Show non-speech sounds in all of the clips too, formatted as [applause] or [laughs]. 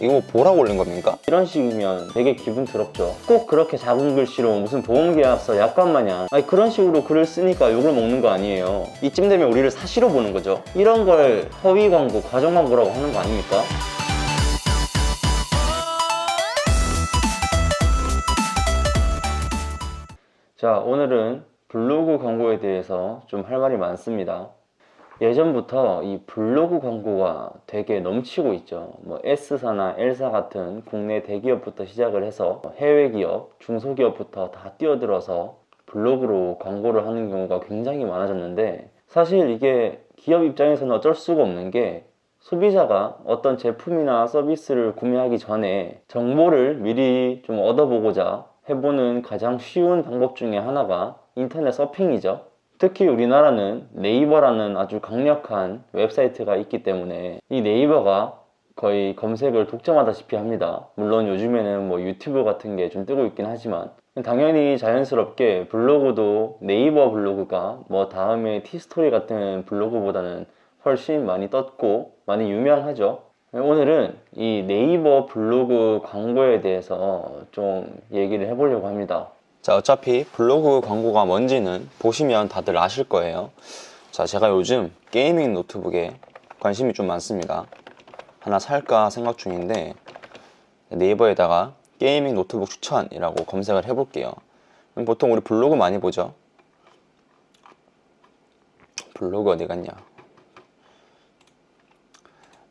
이거 뭐 보라고 올린 겁니까? 이런 식이면 되게 기분 더럽죠. 꼭 그렇게 작은 글씨로 무슨 보험계약서 약관 마냥 아니 그런 식으로 글을 쓰니까 욕을 먹는 거 아니에요. 이쯤 되면 우리를 사시로 보는 거죠. 이런 걸 허위 광고, 과정 광고라고 하는 거 아닙니까? 자, 오늘은 블로그 광고에 대해서 좀 할 말이 많습니다. 예전부터 이 블로그 광고가 되게 넘치고 있죠. 뭐 S사나 L사 같은 국내 대기업부터 시작을 해서 해외 기업, 중소기업부터 다 뛰어들어서 블로그로 광고를 하는 경우가 굉장히 많아졌는데 사실 이게 기업 입장에서는 어쩔 수가 없는 게 소비자가 어떤 제품이나 서비스를 구매하기 전에 정보를 미리 좀 얻어보고자 해보는 가장 쉬운 방법 중에 하나가 인터넷 서핑이죠. 특히 우리나라는 네이버라는 아주 강력한 웹사이트가 있기 때문에 이 네이버가 거의 검색을 독점하다시피 합니다. 물론 요즘에는 뭐 유튜브 같은 게 좀 뜨고 있긴 하지만 당연히 자연스럽게 블로그도 네이버 블로그가 뭐 다음에 티스토리 같은 블로그보다는 훨씬 많이 떴고 많이 유명하죠. 오늘은 이 네이버 블로그 광고에 대해서 좀 얘기를 해보려고 합니다. 자, 어차피 블로그 광고가 뭔지는 보시면 다들 아실 거예요. 자, 제가 요즘 게이밍 노트북에 관심이 좀 많습니다. 하나 살까 생각 중인데 네이버에다가 게이밍 노트북 추천이라고 검색을 해볼게요. 보통 우리 블로그 많이 보죠? 블로그 어디 갔냐?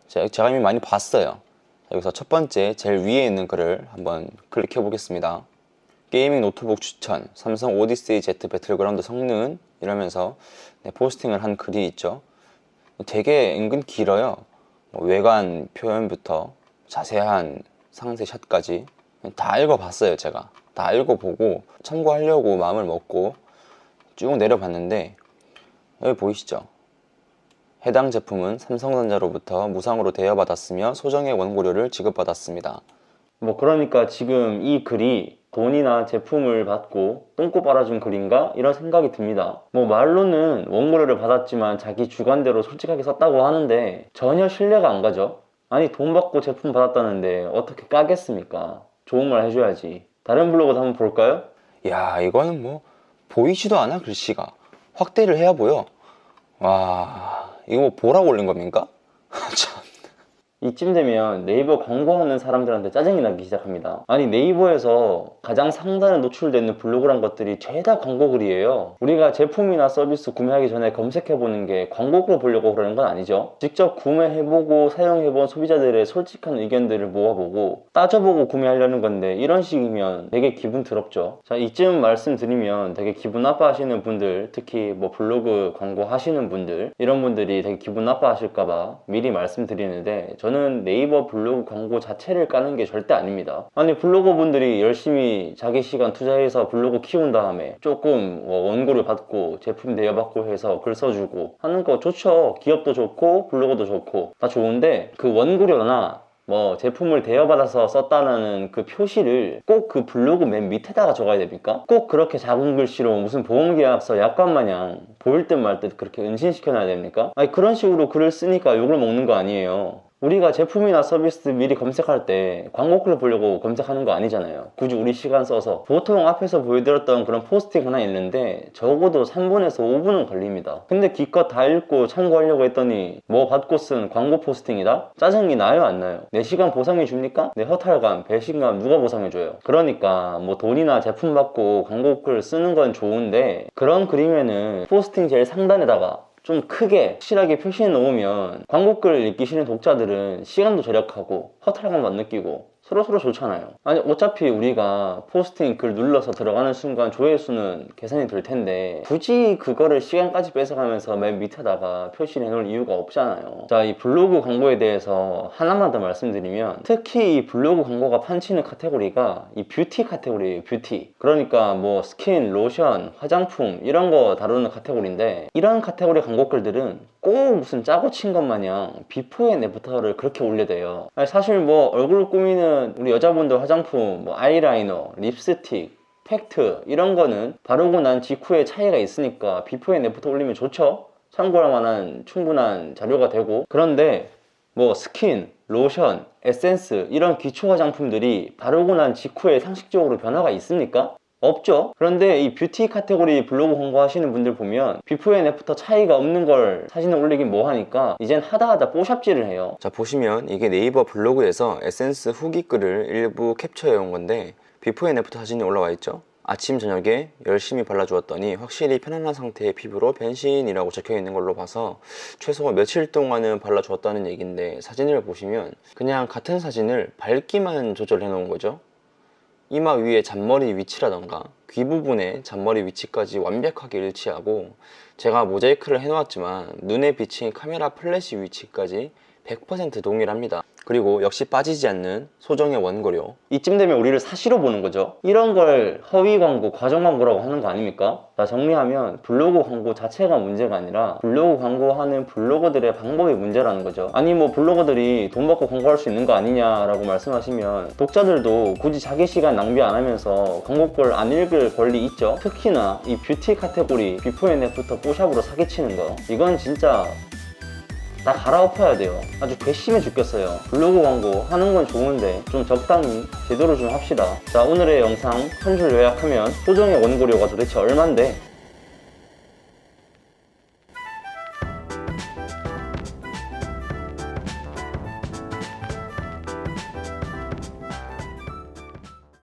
제- 제가 이미 많이 봤어요. 여기서 첫 번째 제일 위에 있는 글을 한번 클릭해 보겠습니다. 게이밍 노트북 추천, 삼성 오디세이 Z 배틀그라운드 성능 이러면서 네, 포스팅을 한 글이 있죠. 되게 은근 길어요. 뭐 외관 표현부터 자세한 상세 샷까지 다 읽어봤어요, 제가. 다 읽어보고 참고하려고 마음을 먹고 쭉 내려봤는데 여기 보이시죠? 해당 제품은 삼성전자로부터 무상으로 대여받았으며 소정의 원고료를 지급받았습니다. 뭐 그러니까 지금 이 글이 돈이나 제품을 받고 똥꼬 빨아준 글인가 이런 생각이 듭니다. 뭐 말로는 원고료를 받았지만 자기 주관대로 솔직하게 썼다고 하는데 전혀 신뢰가 안 가죠. 아니 돈 받고 제품 받았다는데 어떻게 까겠습니까? 좋은 말 해줘야지. 다른 블로그도 한번 볼까요? 야, 이거는 뭐 보이지도 않아 글씨가 확대를 해야 보여. 와, 이거 뭐 보라고 올린 겁니까? [laughs] 참. 이쯤 되면 네이버 광고하는 사람들한테 짜증이 나기 시작합니다. 아니 네이버에서 가장 상단에 노출되는 블로그란 것들이 죄다 광고 글이에요. 우리가 제품이나 서비스 구매하기 전에 검색해보는 게 광고글 보려고 그러는 건 아니죠. 직접 구매해보고 사용해본 소비자들의 솔직한 의견들을 모아보고 따져보고 구매하려는 건데 이런 식이면 되게 기분 더럽죠. 자 이쯤 말씀드리면 되게 기분 나빠하시는 분들 특히 뭐 블로그 광고 하시는 분들 이런 분들이 되게 기분 나빠하실까봐 미리 말씀드리는데 저는 네이버 블로그 광고 자체를 까는 게 절대 아닙니다. 아니 블로거 분들이 열심히 자기 시간 투자해서 블로그 키운 다음에 조금 뭐 원고를 받고 제품 대여받고 해서 글 써주고 하는 거 좋죠. 기업도 좋고 블로거도 좋고 다 좋은데 그 원고료나 뭐 제품을 대여받아서 썼다는 그 표시를 꼭 그 블로그 맨 밑에다가 적어야 됩니까? 꼭 그렇게 작은 글씨로 무슨 보험계약서 약관 마냥 보일 듯 말 듯 그렇게 은신시켜놔야 됩니까? 아니 그런 식으로 글을 쓰니까 욕을 먹는 거 아니에요. 우리가 제품이나 서비스 미리 검색할 때 광고글을 보려고 검색하는 거 아니잖아요. 굳이 우리 시간 써서. 보통 앞에서 보여드렸던 그런 포스팅 하나 있는데 적어도 3분에서 5분은 걸립니다. 근데 기껏 다 읽고 참고하려고 했더니 뭐 받고 쓴 광고 포스팅이다? 짜증이 나요 안 나요? 내 시간 보상해 줍니까? 내 허탈감, 배신감 누가 보상해 줘요? 그러니까 뭐 돈이나 제품 받고 광고 글 쓰는 건 좋은데 그런 그림에는 포스팅 제일 상단에다가 좀 크게 확실하게 표시해 놓으면 광고글을 읽기 싫은 독자들은 시간도 절약하고 허탈감만 안 느끼고 서로서로 좋잖아요. 아니 어차피 우리가 포스팅 글 눌러서 들어가는 순간 조회수는 계산이 될 텐데 굳이 그거를 시간까지 뺏어가면서 맨 밑에다가 표시를 해놓을 이유가 없잖아요. 자 이 블로그 광고에 대해서 하나만 더 말씀드리면 특히 이 블로그 광고가 판치는 카테고리가 이 뷰티 카테고리예요 뷰티. 그러니까 뭐 스킨, 로션, 화장품 이런 거 다루는 카테고리인데 이런 카테고리 광고글들은 꼭 무슨 짜고 친 것 마냥 비포 앤 애프터를 그렇게 올려대요. 사실 뭐 얼굴 꾸미는 우리 여자분들 화장품 뭐 아이라이너, 립스틱 팩트 이런 거는 바르고 난 직후에 차이가 있으니까 비포 앤 애프터 올리면 좋죠. 참고할 만한 충분한 자료가 되고. 그런데 뭐 스킨, 로션, 에센스 이런 기초 화장품들이 바르고 난 직후에 상식적으로 변화가 있습니까? 없죠. 그런데 이 뷰티 카테고리 블로그 홍보하시는 분들 보면 비포 앤 애프터 차이가 없는 걸 사진을 올리긴 뭐하니까 이젠 하다 하다 뽀샵질을 해요. 자 보시면 이게 네이버 블로그에서 에센스 후기 글을 일부 캡처해 온 건데 비포 앤 애프터 사진이 올라와 있죠 아침 저녁에 열심히 발라주었더니 확실히 편안한 상태의 피부로 변신이라고 적혀 있는 걸로 봐서 최소 며칠 동안은 발라주었다는 얘기인데 사진을 보시면 그냥 같은 사진을 밝기만 조절해 놓은 거죠 이마 위에 잔머리 위치라던가 귀 부분의 잔머리 위치까지 완벽하게 일치하고 제가 모자이크를 해놓았지만 눈에 비친 카메라 플래시 위치까지 100% 동일합니다. 그리고 역시 빠지지 않는 소정의 원고료. 이쯤 되면 우리를 사시로 보는 거죠. 이런 걸 허위 광고, 과정 광고라고 하는 거 아닙니까? 자, 정리하면 블로그 광고 자체가 문제가 아니라 블로그 광고하는 블로거들의 방법이 문제라는 거죠. 아니 뭐 블로거들이 돈 받고 광고할 수 있는 거 아니냐라고 말씀하시면 독자들도 굳이 자기 시간 낭비 안 하면서 광고글 안 읽을 권리 있죠. 특히나 이 뷰티 카테고리 비포 앤 애프터 뽀샵으로 사기치는 거 이건 진짜 다 갈아엎어야 돼요. 아주 괘씸해 죽겠어요. 블로그 광고 하는 건 좋은데 좀 적당히 제대로 좀 합시다. 자 오늘의 영상 한 줄 요약하면 소정의 원고료가 도대체 얼만데